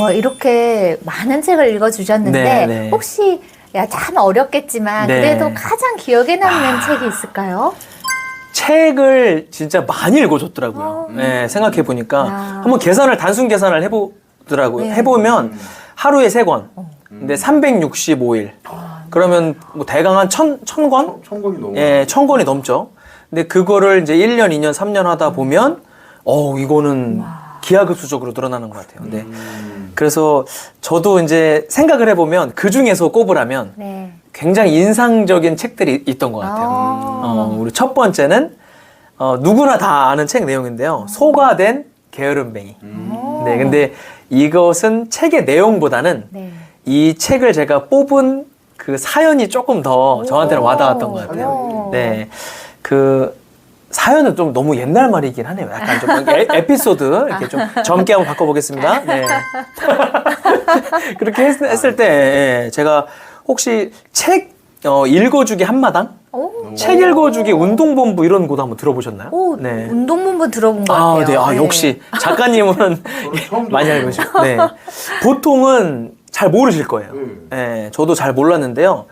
와 이렇게 많은 책을 읽어주셨는데 네, 네. 혹시 야 참 어렵겠지만 네. 그래도 가장 기억에 남는 책이 있을까요? 책을 진짜 많이 읽어줬더라고요. 어. 네, 생각해 보니까 아. 한번 계산을 단순 계산을 해보더라고요. 네. 어. 해보면 하루에 세 권, 근데 365일. 그러면 뭐 대강 한 천, 천 권? 천 권이 너무 예, 천 권이 넘죠. 근데 그거를 이제 1년, 2년, 3년 하다 보면, 어 이거는 기하급수적으로 늘어나는 것 같아요. 근데 음. 그래서 저도 이제 생각을 해보면 그 중에서 꼽으라면 네. 굉장히 인상적인 책들이 있던 것 같아요. 아. 어, 우리 첫 번째는 어, 누구나 다 아는 책 내용인데요. 소가 된 게으름뱅이. 오. 네, 근데 이것은 책의 내용보다는 네. 이 책을 제가 뽑은 그 사연이 조금 더 저한테는 오. 와닿았던 것 같아요. 오. 네, 그 사연은 좀 너무 옛날 말이긴 하네요. 약간 좀 에, 에피소드 이렇게 좀 젊게 한번 바꿔보겠습니다. 네. 그렇게 했, 을때 예, 제가 혹시 책 어, 읽어주기 한마당? 오. 책 읽어주기 운동본부 이런 곳 한번 들어보셨나요? 오, 네. 운동본부 들어본 것 아, 같아요. 네. 아, 역시 작가님은 많이. 알고 계시고. 네. 보통은 잘 모르실 거예요. 네. 네, 저도 잘 몰랐는데요.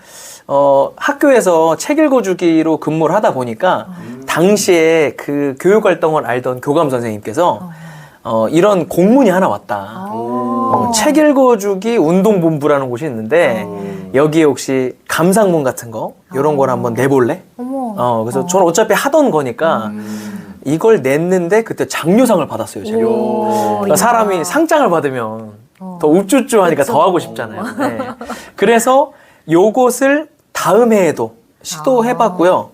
어, 학교에서 책 읽어주기로 근무를 하다 보니까 당시에 그 교육 활동을 알던 교감 선생님께서 어, 이런 공문이 하나 왔다. 어, 어. 책 읽어주기 운동본부라는 곳이 있는데 음. 여기에 혹시 감상문 같은 거 이런 걸 어. 한번 내볼래? 어머. 어, 그래서 저는 어차피 하던 거니까 음. 이걸 냈는데 그때 장려상을 받았어요, 제가. 오, 그러니까 사람이 야. 상장을 받으면 어. 더 웁쭈쭈 하니까 그쵸. 더 하고 싶잖아요. 네. 그래서 요것을 다음 해에도 시도해봤고요.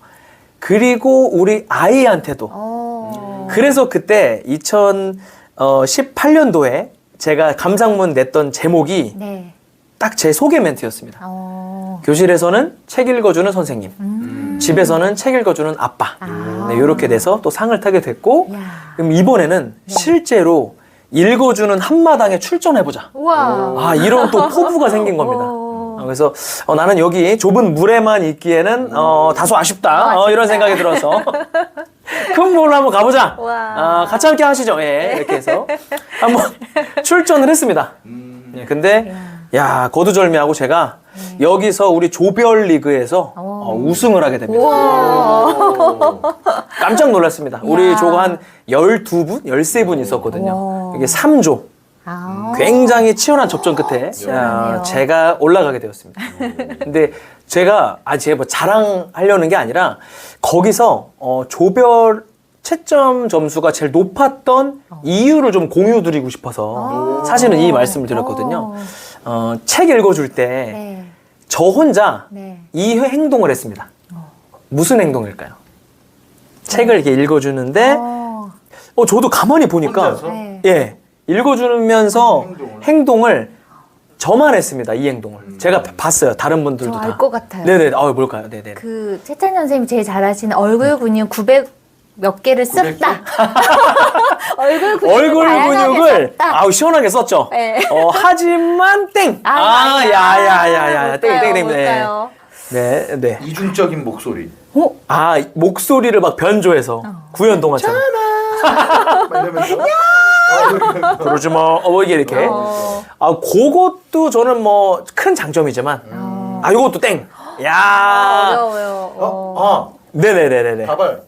그리고 우리 아이한테도. 어. 그래서 그때 2018년도에 제가 감상문 냈던 제목이 네. 딱 제 소개 멘트였습니다. 어. 교실에서는 책 읽어주는 선생님, 음. 집에서는 책 읽어주는 아빠. 아. 네, 이렇게 돼서 또 상을 타게 됐고, 야. 그럼 이번에는 실제로 읽어주는 한마당에 출전해보자. 우와. 아, 이런 또 포부가 생긴 겁니다. 어. 어, 그래서 어, 나는 여기 좁은 물에만 있기에는 어, 다소 아쉽다. 어, 이런 생각이 들어서 큰 물로 한번 가보자. 와. 아, 같이 함께 하시죠. 예, 이렇게 해서 한번 출전을 했습니다. 음. 예, 근데 야 거두절미하고 제가 여기서 우리 조별 리그에서 어, 우승을 하게 됩니다. 우와. 깜짝 놀랐습니다. 우리 야. 조가 한 12분, 13분 있었거든요. 와. 이게 3조. 아. 굉장히 치열한 접전 끝에 치열하네요. 아, 제가 올라가게 되었습니다. 근데 제가 아 제가 뭐 자랑하려는 게 아니라 거기서 어, 조별 채점 점수가 제일 높았던 이유를 좀 공유드리고 싶어서 사실은 이 말씀을 드렸거든요. 어. 어, 책 읽어줄 때 저 네. 혼자 네. 이 행동을 했습니다. 무슨 행동일까요? 책을 이렇게 읽어주는데 어. 어 저도 가만히 보니까 혼자서? 네. 예 읽어주면서 행동을. 행동을 저만 했습니다 이 행동을 제가 봤어요 다른 분들도 저 다. 알 것 같아요. 네네 아 뭘까요 네네 그 최찬 선생님이 제일 잘하시는 얼굴 근육 900 몇 개를 900 썼다. 얼굴 근육 얼굴 근육을 아우 시원하게 썼죠. 네. 어 하지만 땡. 아, 아 야야야야야 땡땡땡 네. 뭘까요? 네 네. 이중적인 목소리. 어? 아 목소리를 막 변조해서 구연동화처럼 막 이러면서 그러지 마. 어 이게 이렇게. 어. 아 그것도 저는 뭐 큰 장점이지만 어. 아 요것도 땡. 야. 어려워요. 어. 어, 네네네네네. 아, 가발.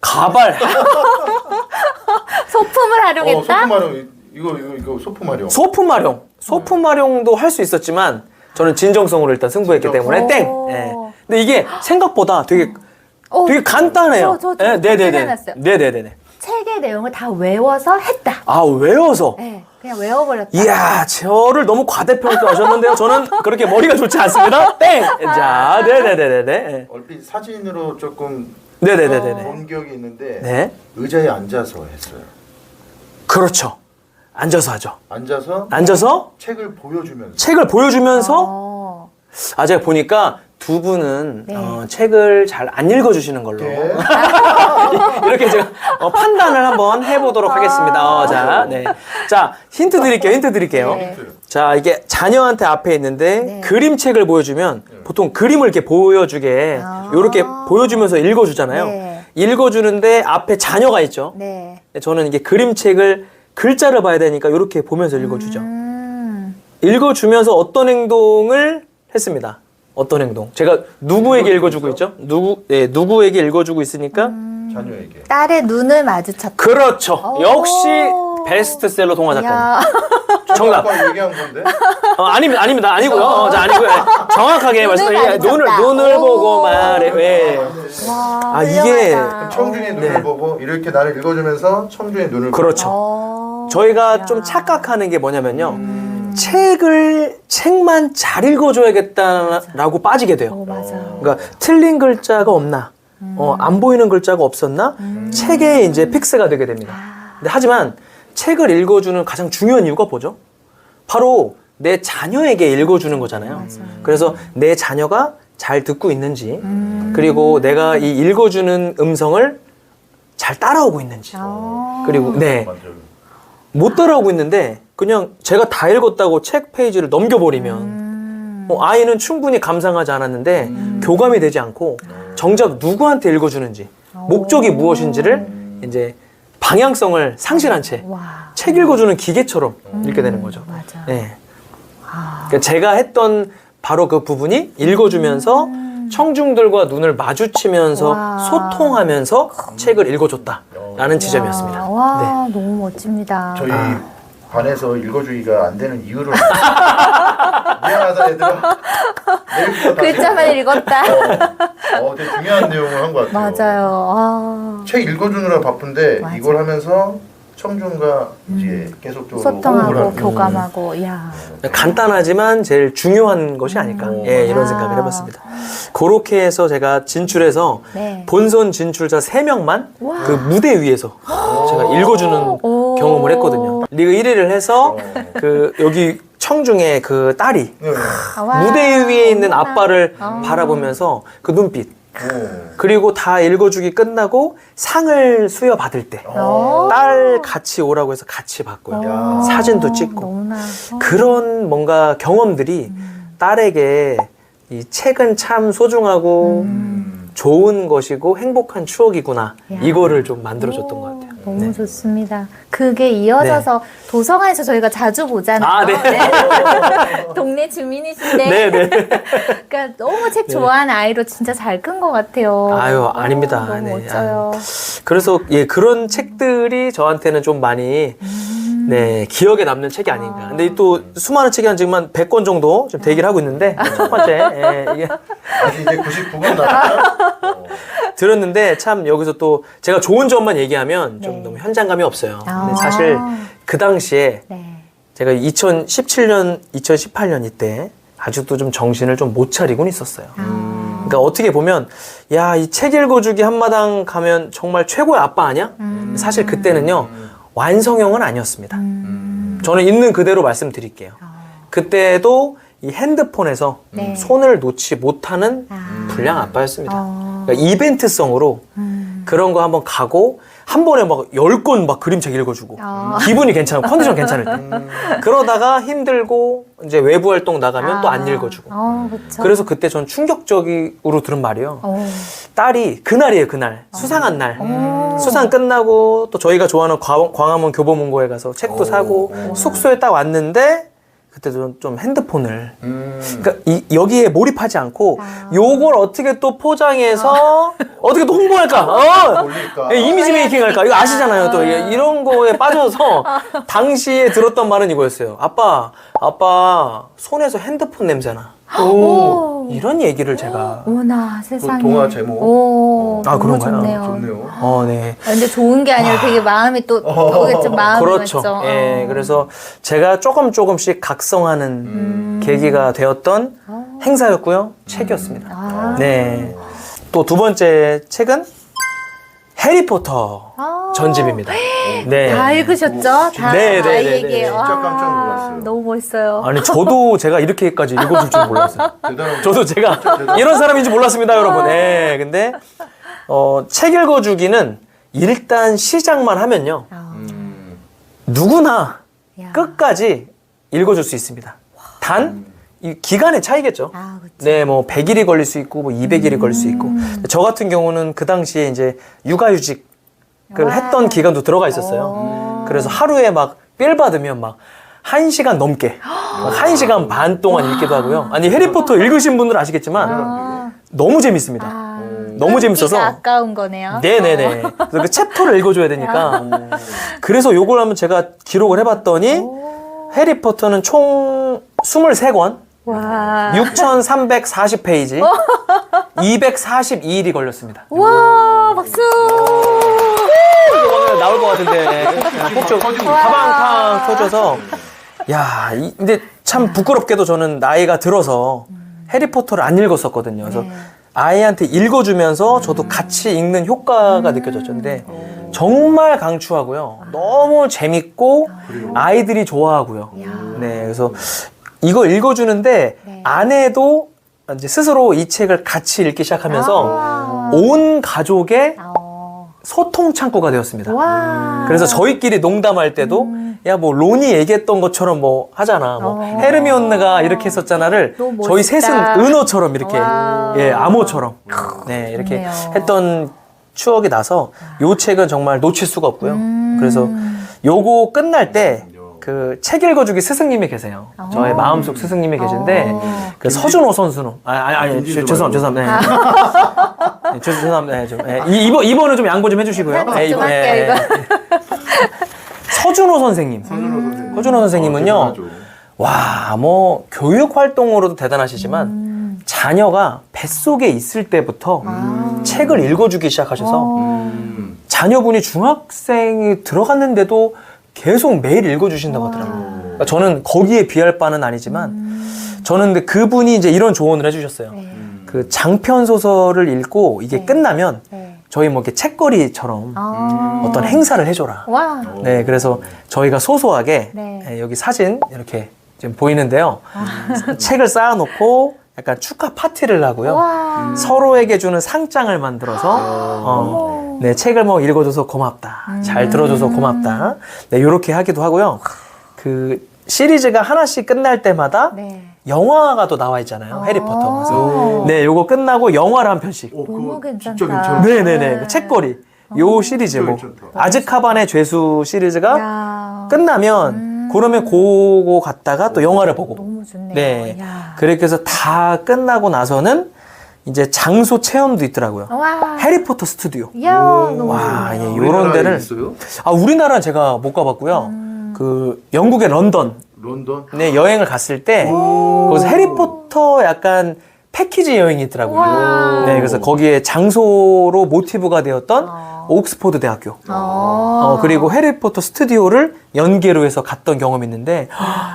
가발. 소품을 어, 활용했다? 소품 활용. 이거 이거 이거 소품 활용. 소품 활용. 소품 활용도 할 수 있었지만 저는 진정성으로 일단 승부했기 때문에 땡. 오. 예. 근데 이게 생각보다 되게 어, 되게 간단해요. 저, 저, 저 예, 네네네. 생각났어요. 네네네. 책의 내용을 다 외워서 했다. 아 외워서. 네, 그냥 외워버렸다. 이야, 저를 너무 과대평가하셨는데요. 저는 그렇게 머리가 좋지 않습니다. 땡. 자, 네네네네네. 얼핏 사진으로 조금 네네네네. 본 기억이 있는데 네, 의자에 앉아서 했어요. 그렇죠. 앉아서 하죠. 앉아서 앉아서 책을 보여주면서. 책을 보여주면서 어. 아 제가 보니까 두 분은 네. 어, 책을 잘 안 읽어주시는 걸로 네. 이렇게 제가 어, 판단을 한번 해보도록 하겠습니다. 어, 자, 네. 자 힌트 드릴게요. 힌트 드릴게요. 네. 자 이게 자녀한테 앞에 있는데 네. 그림책을 보여주면 보통 그림을 이렇게 보여주게 아. 이렇게 보여주면서 읽어주잖아요. 네. 읽어주는데 앞에 자녀가 있죠. 네. 저는 이게 그림책을 글자를 봐야 되니까 이렇게 보면서 읽어주죠. 음. 읽어주면서 어떤 행동을 했습니다. 어떤 행동? 제가 누구에게 읽어주고 있죠? 누구, 예, 누구에게 읽어주고 있으니까? 자녀에게. 딸의 눈을 마주쳤다. 그렇죠. 오. 역시 베스트셀러 동화 작가. 야, 정답. 얘기한 건데. 어, 아닙니다, 아닙니다, 아니고요. 어, 자, 아니고요. 정확하게 눈을 말씀드리면 마주쳤다. 눈을 눈을 오. 보고 말해. 왜? 와, 아, 이게 훌륭하다. 청중의 눈을 네. 보고 이렇게 나를 읽어주면서 청중의 눈을 그렇죠. 어, 저희가 야. 좀 착각하는 게 뭐냐면요. 책을 책만 잘 읽어줘야겠다라고 빠지게 돼요. 어, 맞아. 그러니까 틀린 글자가 없나, 어, 안 보이는 글자가 없었나, 책에 이제 픽스가 되게 됩니다. 근데 하지만 책을 읽어주는 가장 중요한 이유가 뭐죠? 바로 내 자녀에게 읽어주는 거잖아요. 그래서 내 자녀가 잘 듣고 있는지, 그리고 내가 이 읽어주는 음성을 잘 따라오고 있는지, 어. 그리고 네. 못 따라오고 있는데 그냥 제가 다 읽었다고 책 페이지를 넘겨버리면 음. 어, 아이는 충분히 감상하지 않았는데 교감이 되지 않고 정작 누구한테 읽어주는지 목적이 무엇인지를 이제 방향성을 상실한 채책 와, 읽어주는 기계처럼 읽게 되는 거죠. 맞아. 네. 아, 그러니까 제가 했던 바로 그 부분이 읽어주면서 청중들과 눈을 마주치면서 와. 소통하면서 책을 읽어줬다라는 지점이었습니다. 와, 네. 너무 멋집니다. 저희 아. 반에서 읽어주기가 안 되는 이유를 미안하다 얘들아. 내일부터 다시 글자만 읽었다. 어, 어, 되게 중요한 내용을 한 것 같아요. 맞아요. 아, 책 읽어주느라 바쁜데 맞아. 이걸 하면서 청중과 이제 계속적으로 호흡을 소통하고 하고. 교감하고, 야. 간단하지만 제일 중요한 것이 아닐까 음. 예, 이런 아. 생각을 해봤습니다. 그렇게 해서 제가 진출해서 네. 본선 진출자 3명만 와. 그 무대 위에서 제가 읽어주는 오. 경험을 했거든요. 리그 1위를 해서 그 여기 청중의 그 딸이 네. 아, 와. 무대 위에 있는. 아빠를 아. 바라보면서 그 눈빛 오. 그리고 다 읽어주기 끝나고 상을 수여 받을 때 어. 딸 같이 오라고 해서 같이 받고요. 야. 사진도 찍고 너무나. 어. 그런 뭔가 경험들이 딸에게 이 책은 참 소중하고 음. 좋은 것이고 행복한 추억이구나 야. 이거를 좀 만들어줬던 오, 것 같아요. 너무 네. 좋습니다. 그게 이어져서 도서관에서 저희가 자주 보잖아요. 아, 네. 동네 주민이신데. 네, 네. 그러니까 너무 책 좋아하는 아이로 진짜 잘 큰 것 같아요. 아유, 어, 아닙니다. 너무 네, 멋져요. 그래서 예 그런 책들이 저한테는 좀 많이 음. 네 기억에 남는 책이 아닌가. 근데 또 수많은 책이 한 지금 한 100권 정도 좀 대기를 하고 있는데 첫 번째 예, 이게 아직 이제 99권 남았나? 어. 들었는데 참 여기서 또 제가 좋은 점만 얘기하면 좀 네. 너무 현장감이 없어요. 아. 근데 사실 그 당시에 네. 제가 2017년, 2018년 이때 아직도 좀 정신을 좀 못 차리곤 있었어요. 아. 그러니까 어떻게 보면 야 이 책 읽어주기 한마당 가면 정말 최고의 아빠 아니야? 음. 사실 그때는요 완성형은 아니었습니다. 음. 저는 있는 그대로 말씀드릴게요. 아. 그때도 이 핸드폰에서 네. 손을 놓지 못하는 아. 불량 아빠였습니다. 어. 그러니까 이벤트성으로 음. 그런 거 한번 가고 한 번에 막 열 권 막 그림책 읽어주고. 아. 기분이 괜찮아. 컨디션 괜찮을 때. 그러다가 힘들고 이제 외부 활동 나가면 또 안 읽어주고. 어, 그쵸. 그래서 그때 전 충격적으로 들은 말이요. 어. 딸이 그날이에요 그날. 수상한 날. 어. 수상 끝나고 또 저희가 좋아하는 광- 광화문 교보문고에 가서 책도 오. 사고 숙소에 딱 왔는데 그때도 좀 핸드폰을 음. 그러니까 이, 여기에 몰입하지 않고 아. 요걸 어떻게 또 포장해서 어떻게 또 홍보할까 어! 올릴까? 예, 이미지 메이킹 할까? 이거 아시잖아요. 또 예, 이런 거에 빠져서 당시에 들었던 말은 이거였어요. 아빠, 아빠 손에서 핸드폰 냄새나. 오. 이런 얘기를 제가 어머나 세상에. 동화 제목? 오, 아, 너무 그런가요? 좋네요. 좋네요. 어, 네. 아, 근데 좋은 게 아니라 되게 마음이 또 거기에 좀 마음이 그렇죠. 맞죠. 예, 어. 그래서 제가 조금 조금씩 각성하는 음. 계기가 되었던 행사였고요. 책이었습니다. 아. 네. 또 두 번째 책은 해리포터 아. 전집입니다. 네. 다 읽으셨죠? 다 네, 네, 네, 아이에게. 네. 와, 진짜 깜짝 놀랐어요. 너무 멋있어요. 아니 저도 제가 이렇게까지 읽어줄 줄 몰랐어요. 대단한 저도 제가 이런 사람인지 몰랐습니다, 여러분. 네, 근데 어, 책 읽어주기는 일단 시작만 하면요 아, 음. 누구나 야. 끝까지 읽어줄 수 있습니다. 단 이 기간의 차이겠죠. 아, 그쵸. 네, 뭐 100일이 걸릴 수 있고 뭐 200일이 걸릴 수 있고. 저 같은 경우는 그 당시에 이제 육아휴직 을 와. 했던 기간도 들어가 있었어요. 어. 그래서 하루에 막삘 받으면 막한 시간 넘게, 한 시간 반 동안 읽기도 하고요. 아니 해리포터 읽으신 분들은 아시겠지만 아, 너무 재밌습니다. 아, 너무 재밌어서. 아까운 거네요. 네네네. 그래서 그 챕터를 읽어줘야 되니까. 그래서 요걸 한번 제가 기록을 해봤더니 오. 해리포터는 총 23권, 와. 6,340페이지, 242일이 걸렸습니다. 와, 박수! 오늘 나올 것 같은데 폭주 가방탕 터져서 야 이, 근데 참 부끄럽게도 저는 나이가 들어서 해리포터를 안 읽었었거든요. 그래서 네. 아이한테 읽어주면서 저도 같이 읽는 효과가 느껴졌죠. 근데 정말 강추하고요. 너무 재밌고 아이들이 좋아하고요. 네, 그래서 이거 읽어주는데 네. 아내도 이제 스스로 이 책을 같이 읽기 시작하면서 아. 온 가족의 어. 소통 창구가 되었습니다. 와. 그래서 저희끼리 농담할 때도 음. 야뭐 론이 얘기했던 것처럼 뭐 하잖아. 뭐 어. 헤르미온느가 이렇게 했었잖아를. 저희 셋은 은어처럼 이렇게 와. 예 암호처럼 네 이렇게 좋네요. 했던 추억이 나서 요 책은 정말 놓칠 수가 없고요. 음. 그래서 요거 끝날 때 그 책 읽어주기 스승님이 계세요. 저의 어. 마음속 스승님이 계신데 어. 그 서준호 선수는 아니 아니, 아니 김진수 죄- 죄송합니다. 죄송합니다. 네. 네, 죄- 죄송합니다. 네, 좀, 예, 이- 이번 이번은 좀 양보 좀 해주시고요. 예, 좀 이번- 예, 할게요, 예. 서준호 선생님. 서준호 선생님. 서준호 선생님은요. 아, 대단하죠. 와, 뭐 교육 활동으로도 대단하시지만 음. 자녀가 뱃속에 있을 때부터 아. 책을 읽어주기 시작하셔서 어. 음. 자녀분이 중학생이 들어갔는데도 계속 매일 읽어주신다고 하더라고요. 그러니까 저는 거기에 비할 바는 아니지만 음. 저는 근데 그분이 이제 이런 조언을 해주셨어요. 네. 음. 그 장편 소설을 읽고 이게 네. 끝나면 네. 저희 뭐 이렇게 책거리처럼 아. 어떤 행사를 해줘라. 와. 네, 그래서 저희가 소소하게 네. 예, 여기 사진 이렇게 지금 보이는데요. 아. 책을 쌓아놓고 약간 축하 파티를 하고요. 와. 서로에게 주는 상장을 만들어서 어, 네 책을 뭐 읽어줘서 고맙다, 잘 들어줘서 고맙다. 네 이렇게 하기도 하고요. 그 시리즈가 하나씩 끝날 때마다 네. 영화가 또 나와 있잖아요. 어. 해리포터. 네 요거 끝나고 영화를 한 편씩. 어, 그거 괜찮다. 진짜 괜찮아. 네네네 네. 책거리. 요 시리즈 뭐 괜찮다. 아즈카반의 죄수 시리즈가 야. 끝나면 음. 그러면 그거 갔다가 또 영화를 보고 너무 좋네요. 네 야. 그렇게 해서 다 끝나고 나서는 이제 장소 체험도 있더라고요 와. 해리포터 스튜디오 야. 너무 와, 좋네요. 예, 요- 요런 데를- 있어요? 아 우리나라는 제가 못 가봤고요 음. 그 영국의 런던 런던. 네 여행을 갔을 때 거기서 해리포터 약간 패키지 여행이 있더라고요 와. 네 그래서 거기에 장소로 모티브가 되었던 어. 옥스포드 대학교 어. 어, 그리고 해리포터 스튜디오를 연계로 해서 갔던 경험이 있는데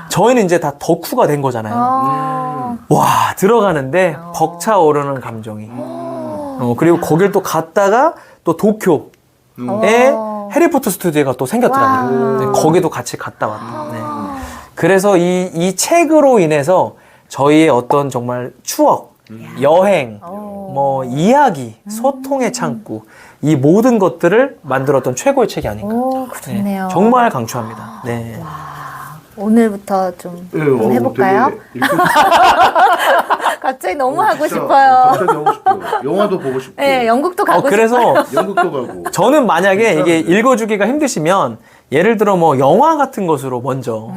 저희는 이제 다 덕후가 된 거잖아요. 어. 와 들어가는데 어. 벅차오르는 감정이. 어, 그리고 거길 또 갔다가 또 도쿄에 어. 해리포터 스튜디오가 또 생겼더라고요. 와. 네, 거기도 같이 갔다 왔다. 네. 아. 그래서 이, 이 책으로 인해서 저희의 어떤 정말 추억, 여행, 어. 뭐 이야기, 소통의 창구 이 모든 것들을 만들었던 최고의 책이 아닌가. 오, 네, 좋네요. 정말 강추합니다. 네. 오늘부터 좀, 네, 좀 어, 해볼까요? 되게 갑자기 너무 하고 진짜 싶어요. 갑자기 하고 싶어요. 영화도 보고 싶고. 네, 영국도 어, 가고 그래서 영국도 가고. 저는 만약에? 이게 읽어주기가 힘드시면 예를 들어 뭐 영화 같은 것으로 먼저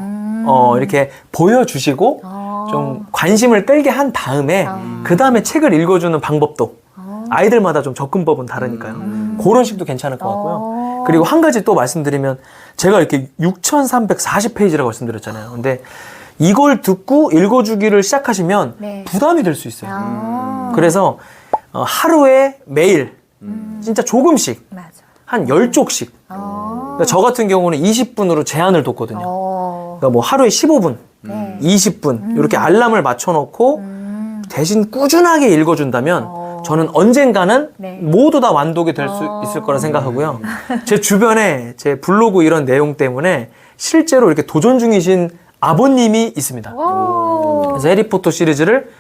어, 이렇게 보여주시고. 어. 좀 관심을 끌게 한 다음에 아. 그 다음에 책을 읽어주는 방법도 어. 아이들마다 좀 접근법은 다르니까요. 음. 그런 식도 괜찮을 것 같고요. 어. 그리고 한 가지 또 말씀드리면 제가 이렇게 6,340페이지라고 말씀드렸잖아요. 근데 이걸 듣고 읽어주기를 시작하시면 네. 부담이 될 수 있어요. 아. 그래서 어, 하루에 매일 음. 진짜 조금씩 맞아. 한 10쪽씩 어. 그러니까 저 같은 경우는 20분으로 제한을 뒀거든요. 어. 그러니까 뭐 하루에 15분, 네. 20분 이렇게 알람을 맞춰놓고 음. 대신 꾸준하게 읽어준다면 어. 저는 언젠가는 네. 모두 다 완독이 될 수 어. 있을 거라 생각하고요. 제 주변에 제 블로그 이런 내용 때문에 실제로 이렇게 도전 중이신 아버님이 있습니다. 오. 그래서 해리포터 시리즈를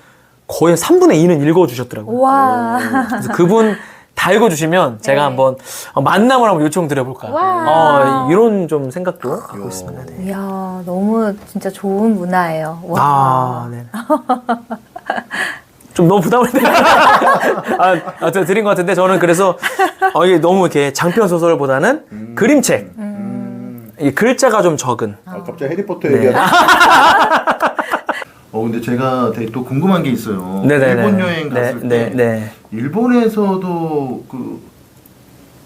거의 3분의 2는 읽어주셨더라고요. 와. 그래서 그분 다 읽어주시면 제가 네. 한번 어, 만남을 한번 요청드려볼까. 와. 어, 이런 좀 생각도 하고 있습니다. 네. 이야, 너무 진짜 좋은 문화예요. 와. 아, 네. 좀 너무 부담을 돼. 아, 아, 저 드린 것 같은데 저는 그래서 어, 이게 너무 이렇게 장편 소설보다는 그림책, 음. 이 글자가 좀 적은. 아, 갑자기 해리포터 네. 얘기하다. 어 근데 제가 되게 또 궁금한 게 있어요. 네네네. 일본 여행 갔을 네, 때 네, 네. 일본에서도 그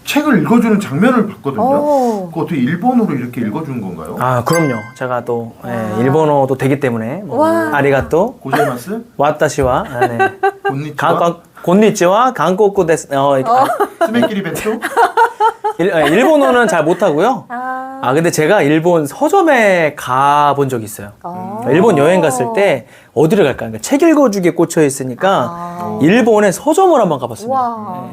책을 읽어주는 장면을 봤거든요. 오. 그거 어떻게 일본어로 이렇게 읽어주는 건가요? 아, 그럼요. 제가 또 예, 일본어도 되기 때문에 뭐 와. 아리가또, 고자이마스, 와타시와, 아, 네. 곤니치와, 강, 곤니치와 강꼬꾸 데스. 어, 아, 스메키리 벤토. 일, 아, 일본어는 잘 못하고요. 아. 아, 근데 제가 일본 서점에 가본 적이 있어요. 어. 일본 여행 갔을 때 어디를 갈까? 그러니까 책 읽어주기에 꽂혀 있으니까 아. 일본의 서점을 한번 가봤습니다. 와.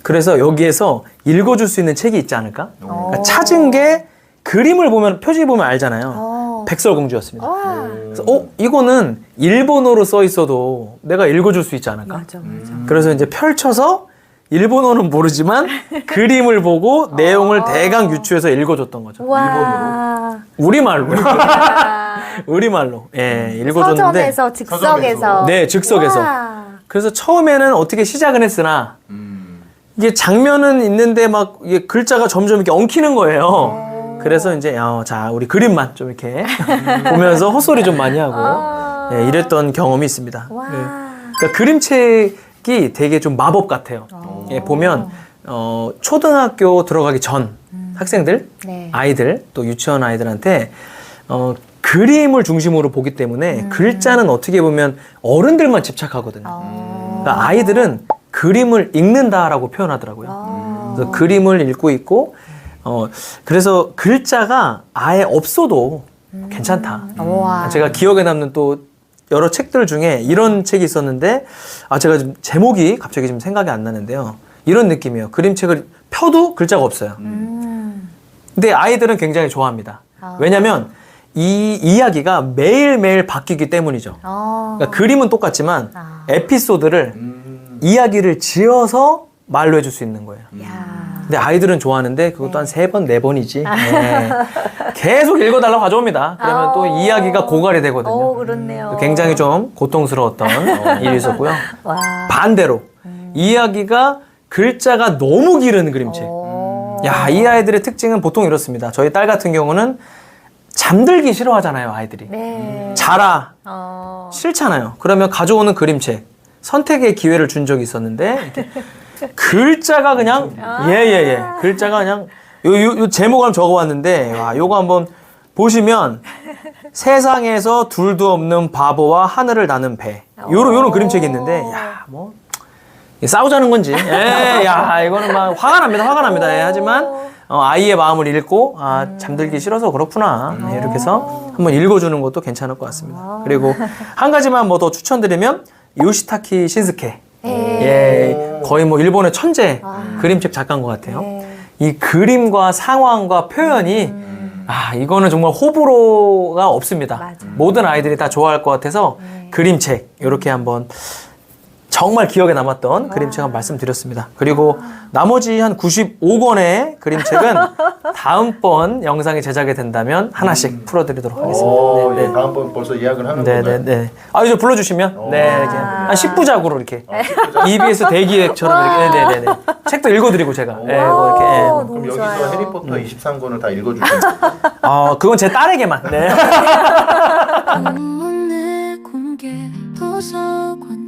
음. 그래서 여기에서 읽어줄 수 있는 책이 있지 않을까? 어. 그러니까 찾은 게 그림을 보면 표지 보면 알잖아요. 어. 백설공주였습니다. 와. 그래서 어 이거는 일본어로 써 있어도 내가 읽어줄 수 있지 않을까? 맞아, 맞아. 그래서 이제 펼쳐서 일본어는 모르지만 그림을 보고 내용을 대강 유추해서 읽어줬던 거죠. 와. 우리말로. 와. 우리말로. 예, 읽어줬는데. 서점에서 즉석에서. 네, 즉석에서. 와. 그래서 처음에는 어떻게 시작은 했으나 음. 이게 장면은 있는데 막 이게 글자가 점점 이렇게 엉키는 거예요. 그래서 이제 어, 자 우리 그림만 좀 이렇게 보면서 헛소리 좀 많이 하고 아. 예, 이랬던 경험이 있습니다. 와. 예. 그러니까 그림책이 되게 좀 마법 같아요. 예, 보면 어, 초등학교 들어가기 전 학생들, 네. 아이들 또 유치원 아이들한테 어, 그림을 중심으로 보기 때문에 글자는 어떻게 보면 어른들만 집착하거든요. 어. 그러니까 아이들은 그림을 읽는다라고 표현하더라고요. 아. 그래서 그림을 읽고 있고 어 그래서 글자가 아예 없어도 괜찮다. 와. 제가 기억에 남는 또 여러 책들 중에 이런 책이 있었는데 아 제가 지금 제목이 갑자기 지금 생각이 안 나는데요. 이런 느낌이에요. 그림책을 펴도 글자가 없어요. 음. 근데 아이들은 굉장히 좋아합니다. 아. 왜냐하면 이 이야기가 매일매일 바뀌기 때문이죠. 어. 그러니까 그림은 똑같지만 아. 에피소드를 음. 이야기를 지어서 말로 해줄 수 있는 거예요. 야. 근데 아이들은 좋아하는데 그것도 한세 번, 네 번이지. 네. 계속 읽어달라고 가져옵니다. 그러면 또 아오. 이야기가 고갈이 되거든요. 어, 그렇네요. 굉장히 좀 고통스러웠던 어, 일이 있었고요. 와. 반대로 이야기가 글자가 너무 길은 그림책. 어. 야, 이 아이들의 특징은 보통 이렇습니다. 저희 딸 같은 경우는 잠들기 싫어하잖아요, 아이들이. 네. 자라 어. 싫잖아요. 그러면 가져오는 그림책 선택의 기회를 준 적이 있었는데 글자가 그냥 예예예. 글자가 그냥 요, 요, 요 제목 한번 적어왔는데 와 요거 한번 보시면 세상에서 둘도 없는 바보와 하늘을 나는 배. 요런 요런 그림책이 있는데 야뭐 싸우자는 건지. 예야 이거는 막 화가 납니다 화가 납니다. 예, 하지만 어, 아이의 마음을 읽고 아 잠들기 싫어서 그렇구나. 네, 이렇게 해서 한번 읽어주는 것도 괜찮을 것 같습니다. 그리고 한 가지만 뭐 더 추천드리면 요시타키 신스케. 네. 예 거의 뭐 일본의 천재 그림책 작가인 것 같아요. 네. 이 그림과 상황과 표현이 아 이거는 정말 호불호가 없습니다. 모든 아이들이 다 좋아할 것 같아서 그림책 이렇게 한번 정말 기억에 남았던 그림책 한 말씀드렸습니다. 그리고 나머지 한 95권의 그림책은 다음번 영상이 제작이 된다면 하나씩 풀어드리도록 하겠습니다. 오, 네, 예, 네. 다음번 벌써 예약을 하는 네, 네, 건가요? 네. 아, 이제 불러주시면, 네, 이렇게. 한 10부작으로 이렇게. 아? EBS 대기획처럼 이렇게. 네, 네, 네. 네. 책도 읽어드리고 제가. 네, 뭐 이렇게. 예. 오, 그럼 너무 여기서 좋아요. 해리포터 23권을 다 읽어주시면 어, 그건 제 딸에게만. 네. 공개 도서관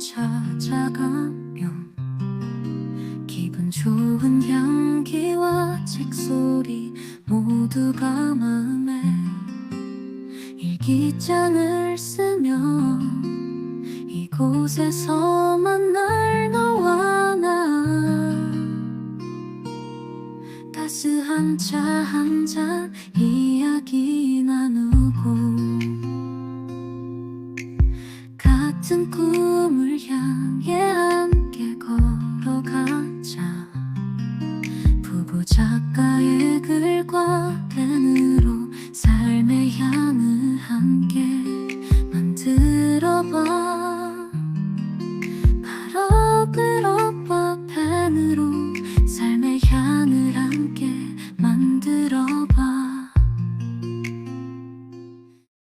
찾아가면 기분 좋은 향기와 책소리 모두가 마음에 일기장을 쓰면 이곳에서 만날 너와 나. 따스한 차 한잔